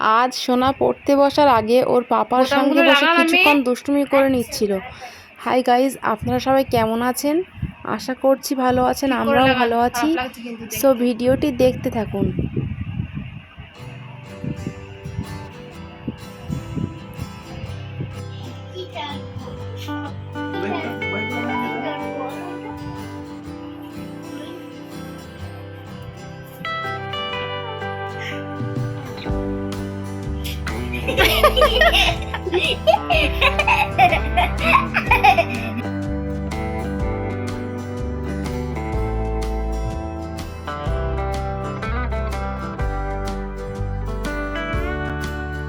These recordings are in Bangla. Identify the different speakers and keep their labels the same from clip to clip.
Speaker 1: আজ সোনা পড়তে বসার আগে ওর পাপার সঙ্গে বসে কিছুক্ষণ দুষ্টুমি করে নিচ্ছিল। হাই গাইজ আপনারা সবাই কেমন আছেন? আশা করছি ভালো আছেন আমরাও ভালো আছি। সো ভিডিওটি দেখতে থাকুন।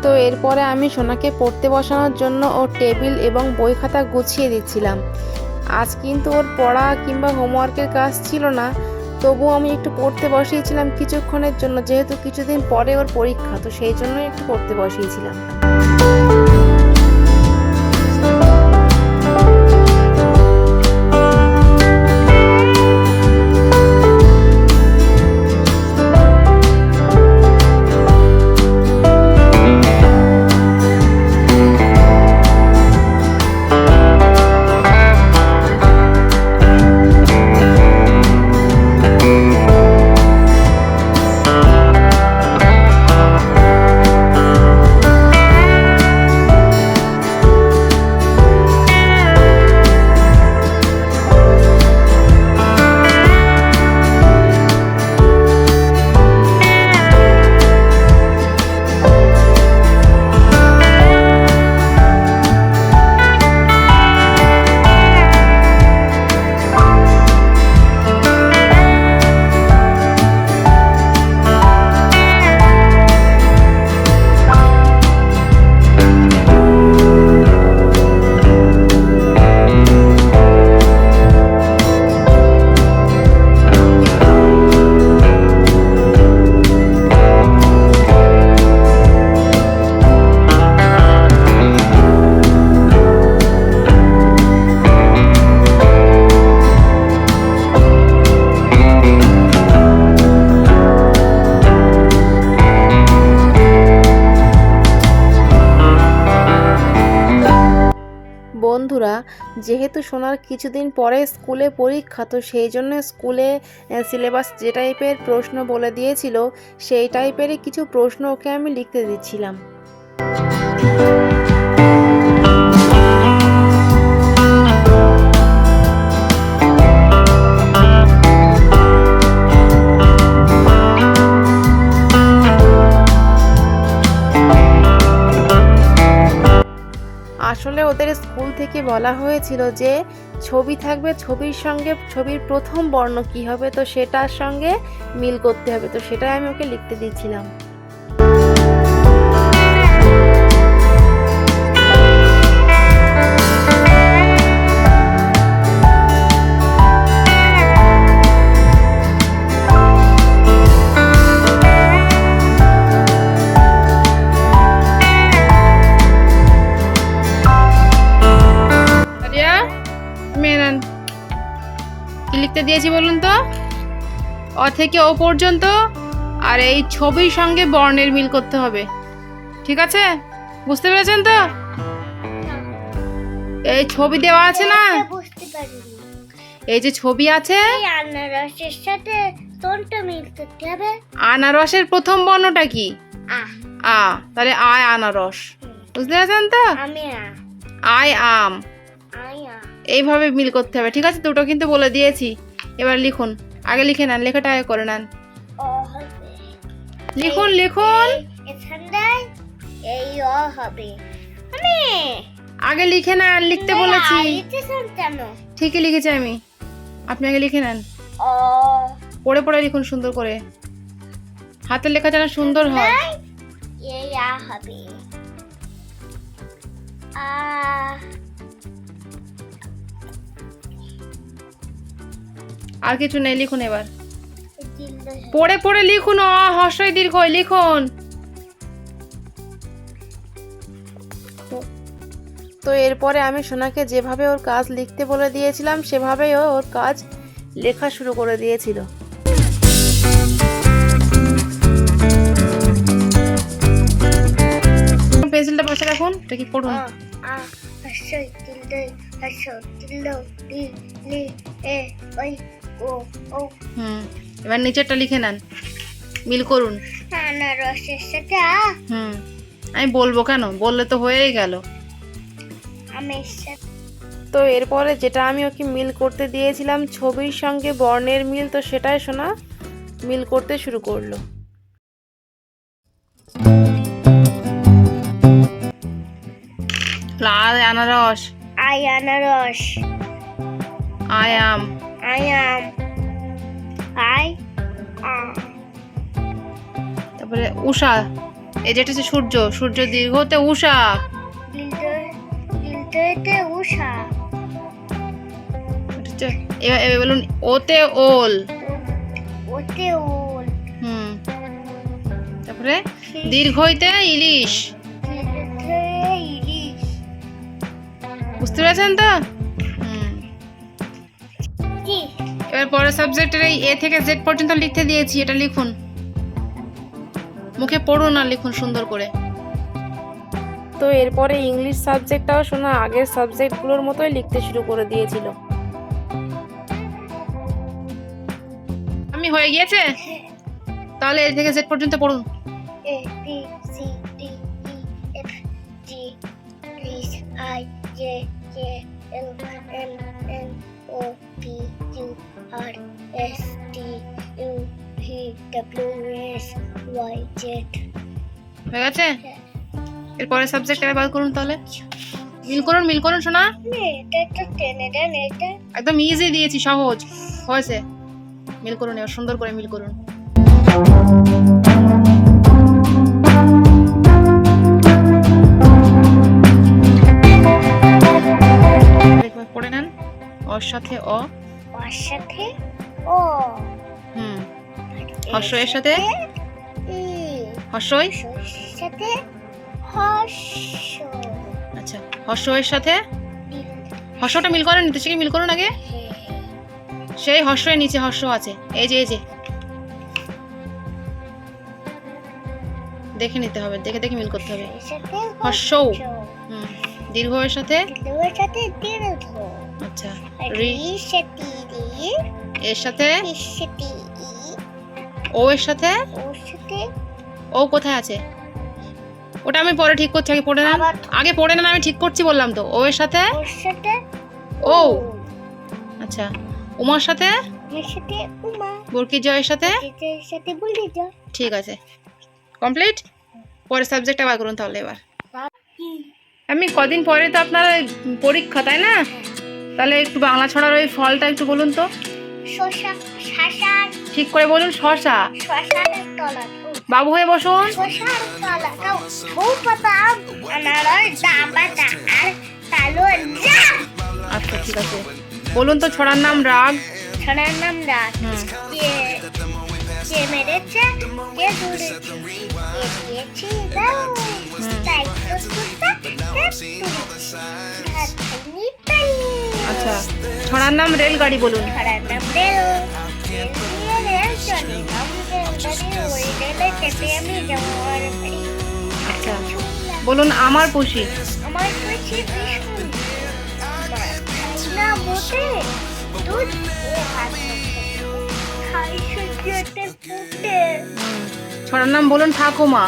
Speaker 1: তো এরপরে আমি সোনাকে পড়তে বসানোর জন্য ওর টেবিল এবং বই খাতা গুছিয়ে দিচ্ছিলাম। আজ কিন্তু ওর পড়া কিংবা হোমওয়ার্কের কাজ ছিল না, তবুও আমি একটু পড়তে বসিয়েছিলাম কিছুক্ষণের জন্য, যেহেতু কিছুদিন পরে ওর পরীক্ষা, তো সেই জন্য একটু পড়তে বসিয়েছিলাম। বন্ধুরা, যেহেতু সোনার কিছুদিন পরে স্কুলে পরীক্ষা, তো সেই জন্য স্কুলে সিলেবাস যে টাইপের প্রশ্ন বলে দিয়েছিল, সেই টাইপেরই কিছু প্রশ্ন ওকে আমি লিখতে দিচ্ছিলাম। থেকে বলা হয়েছিল যে ছবি থাকবে, ছবির সঙ্গে ছবির প্রথম বর্ণ কি হবে, তো সেটার সঙ্গে মিল করতে হবে। তো সেটাই আমি ওকে লিখতে দিয়েছিলাম।
Speaker 2: লিখতে দিয়েছি বলুন তো? অ থেকে ও পর্যন্ত আর এই ছবির সঙ্গে বর্ণের মিল করতে হবে। ঠিক আছে? বুঝতে পেরেছেন তো? এই ছবি দেওয়া আছে না?
Speaker 3: বুঝতে পারিনি।
Speaker 2: এই যে ছবি আছে?
Speaker 3: আনারসের সাথে কোনটা মিল করতে হবে?
Speaker 2: আনারসের প্রথম বর্ণটা কি?
Speaker 3: আহ
Speaker 2: আ তাহলে আয় আনারস। বুঝতে পেরেছেন তো?
Speaker 3: আমি আ।
Speaker 2: আয় আম।
Speaker 3: আই আ
Speaker 2: এইভাবে মিল করতে হবে। ঠিক আছে দুটো কিন্তু বলে দিয়েছি। এবার লিখুন। আগে লিখে নেন লেখাটা আগে করে নেন। লিখুন লিখুন।
Speaker 3: এই অ হবে। মানে
Speaker 2: আগে লিখে নেন লিখতে বলেছি। ঠিকই লিখেছি আমি। আপনি আগে লিখে নেন। পড়ে পড়ে লিখুন সুন্দর করে। হাতের লেখা যেন সুন্দর হয়।
Speaker 3: হবে। আ
Speaker 2: আর কিছু নেই লিখুন এবার। পড়ে পড়ে লিখুন অ হর্ষই দীর্ঘ লিখুন।
Speaker 1: তো এরপরে আমি সোনাকে যেভাবে ওর কাজ লিখতে বলে দিয়েছিলাম সেভাবেই ও ওর কাজ লেখা শুরু করে দিয়েছিল।
Speaker 2: এটা কি পড়ুন?
Speaker 3: আ আ হর্ষই তিলদই হর্ষ তিলদ লি লি এ ওই
Speaker 2: হুম এবার নিচেরটা লিখে নেন। মিল করুন।
Speaker 3: আনারসের সাথে
Speaker 2: হুম আমি বলব কেন? বললে তো হয়েই গেল।
Speaker 3: আমের সাথে
Speaker 1: তো এরপরে যেটা আমি ওকে মিল করতে দিয়েছিলাম ছবির সঙ্গে বর্ণের মিল তো সেটাই শোনা মিল করতে শুরু করল।
Speaker 2: লাল আনারস।
Speaker 3: আই আনারস।
Speaker 2: আই আম।
Speaker 3: আই আম আই আ
Speaker 2: তারপরে উষা। এই যেটা হচ্ছে সূর্য। সূর্য দীর্ঘতে উষা।
Speaker 3: দিলদইতে উষা।
Speaker 2: এবার বলুন ওতে ওল।
Speaker 3: ওতে ওল।
Speaker 2: হুম। তারপরে দীর্ঘইতে ইলিশ। বুঝতে পেরেছেন তো? এবার পরের সাবজেক্টের এই এ থেকে জেড পর্যন্ত লিখতে দিয়েছি এটা লিখুন। মুখে পড়ুন আর লিখুন সুন্দর করে।
Speaker 1: তো এরপরে ইংলিশ সাবজেক্টটাও শোনা আগের সাবজেক্টগুলোর মতোই লিখতে শুরু করে দিয়েছিল।
Speaker 2: আমি হয়ে গিয়েছে? তাহলে এ থেকে জেড পর্যন্ত পড়ুন।
Speaker 3: A B C D E F G H I J K L M N O P Q R S T U V W S Y Z
Speaker 2: হয়ে গেছে? এরপরে সাবজেক্ট এবার বার করুন তাহলে। মিল করুন মিল করুন শোনা একদম ইজি দিয়েছি সহজ। হয়েছে। মিল করুন এবার সুন্দর করে মিল করুন। পড়ে নেন। ওর সাথে অ।
Speaker 3: ওর সাথে? ও।
Speaker 2: হুম। হর্ষ এর সাথে? হর্ষই?
Speaker 3: সাথে? হর্ষ
Speaker 2: আচ্ছা হর্ষ এর সাথে হর্ষটা মিল করেন নিতে কি মিল করুন আগে?
Speaker 3: হে
Speaker 2: সেই হর্ষের নিচে হর্ষ আছে। এই যে এই যে। দেখে নিতে হবে দেখে দেখে মিল করতে হবে। হর্ষ হুম। দীর্ঘ এর সাথে
Speaker 3: দীর্ঘ।
Speaker 2: আচ্ছা এর সাথে? ও এর সাথে? ও কোথায় আছে? ওটা আমি পরে ঠিক করছি আগে পড়ে
Speaker 3: আবার
Speaker 2: আগে পড়ে নেন আমি ঠিক করছি বললাম তো। ও এর সাথে? ও। আচ্ছা উমার সাথে? বর্কি জয়ের সাথে? ঠিক আছে। কমপ্লিট? পরের সাবজেক্টটা বার করুন তাহলে এবার। আমি কদিন পরে তো আপনার পরীক্ষা তাই না? তাহলে একটু বাংলা ছড়ার ওই ফলটা একটু বলুন তো। ঠিক করে বলুন শশা
Speaker 3: শশার তলা।
Speaker 2: বাবু হয়ে বসুন। আচ্ছা ঠিক আছে। বলুন তো ছড়ার নাম রাগ।
Speaker 3: ছড়ার নাম
Speaker 2: হুম।
Speaker 3: কে মেরেছে কে দিয়েছি তাই
Speaker 2: আচ্ছা ছড়ার নাম রেলগাড়ি বলুন।
Speaker 3: ছড়ার নাম রেল।
Speaker 2: আচ্ছা বলুন আমার পুষি।
Speaker 3: আমার কাছে ভীষণ আমার খাই না মোটে দুধ খাই সূর্যতে ফুটে।
Speaker 2: ছড়ার নাম বলুন ঠাকুমা।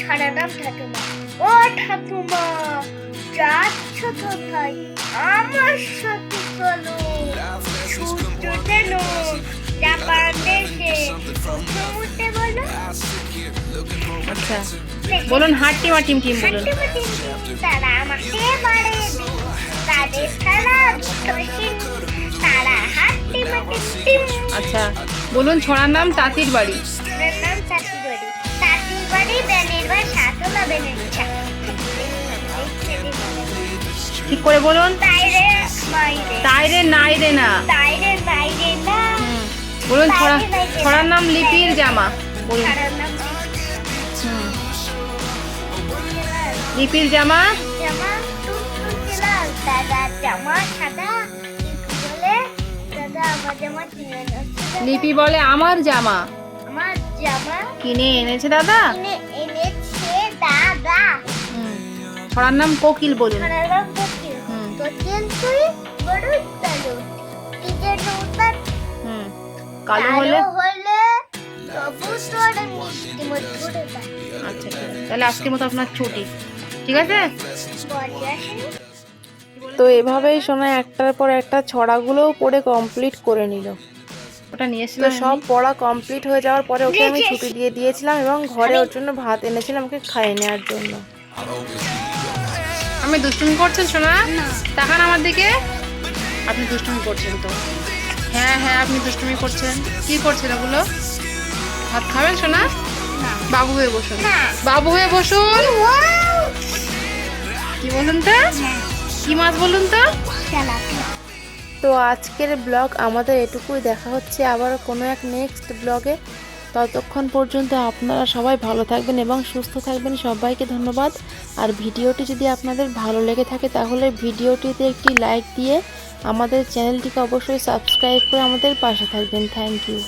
Speaker 3: ছাড়া নাম ঠাকুমা। ও ঠাকুমা যাচ্ছ কোথায়? আমার সাথে চলো। সূর্য যেন জাপান দেশে সমুদ্রে বলো।
Speaker 2: আচ্ছা বলুন হাট্টিমা টিম টিম বলুন।
Speaker 3: তারা আমাকে দিন তাদের ছাড়া তারা হাঁটতে মাটি টিম
Speaker 2: আচ্ছা বলুন ছড়ার নাম তাঁতির বাড়ি।
Speaker 3: নাম তাঁতির বাড়ি। তাঁতির বাড়ি বেনের বা সাতলা ইচ্ছা
Speaker 2: ঠিক করে বলুন।
Speaker 3: তাইরে মাইরে।
Speaker 2: তাই রে না।
Speaker 3: তাইরে মাইরে না।
Speaker 2: বলুন ছড়া ছড়ার নাম লিপির জামা। বলুন। লিপির। জামা।
Speaker 3: লিপি বলে আমার জামা কিনে এনেছে
Speaker 2: আমার জামা। কিনে এনেছে দাদা?
Speaker 3: কিনে এনেছে দাদা।
Speaker 2: ছড়ার নাম কোকিল বলুন। হুম
Speaker 3: বড় তালু টিজের উত্তর
Speaker 2: হুম কালো হলে?
Speaker 3: হলে সবুজ আর মিষ্টি মধুর
Speaker 2: আচ্ছা তাহলে আজকের মতো আপনার ছুটি। ঠিক আছে?
Speaker 1: তো এভাবেই সোনা একটার পর একটা ছড়াগুলোও পড়ে কমপ্লিট করে নিল।
Speaker 2: ওটা নিয়ে এসেছিলাম
Speaker 1: সব পড়া কমপ্লিট হয়ে যাওয়ার পরে ওকে আমি ছুটি দিয়ে দিয়েছিলাম এবং ঘরে ওর জন্য ভাত এনেছিলাম ওকে খাইয়ে নেওয়ার জন্য।
Speaker 2: আমি দুষ্টুমি করছেন শোনা তাকান আমার দিকে। আপনি দুষ্টুমি করছেন তো। হ্যাঁ হ্যাঁ আপনি দুষ্টুমি করছেন। কি করছেন ওগুলো ভাত খাবেন শোনা বাবু হয়ে বসুন। বাবু হয়ে বসুন। কি বলুন তো? কি মাছ বলুন তো?
Speaker 1: তো আজকের ব্লগ আমাদের এটুকুই। দেখা হচ্ছে আবার কোনো এক নেক্সট ব্লগে। ততক্ষণ পর্যন্ত আপনারা সবাই ভালো থাকবেন এবং সুস্থ থাকবেন। সবাইকে ধন্যবাদ। আর ভিডিওটি যদি আপনাদের ভালো লেগে থাকে, তাহলে ভিডিওটিতে একটি লাইক দিয়ে আমাদের চ্যানেলটিকে অবশ্যই সাবস্ক্রাইব করে আমাদের পাশে থাকবেন। Thank you.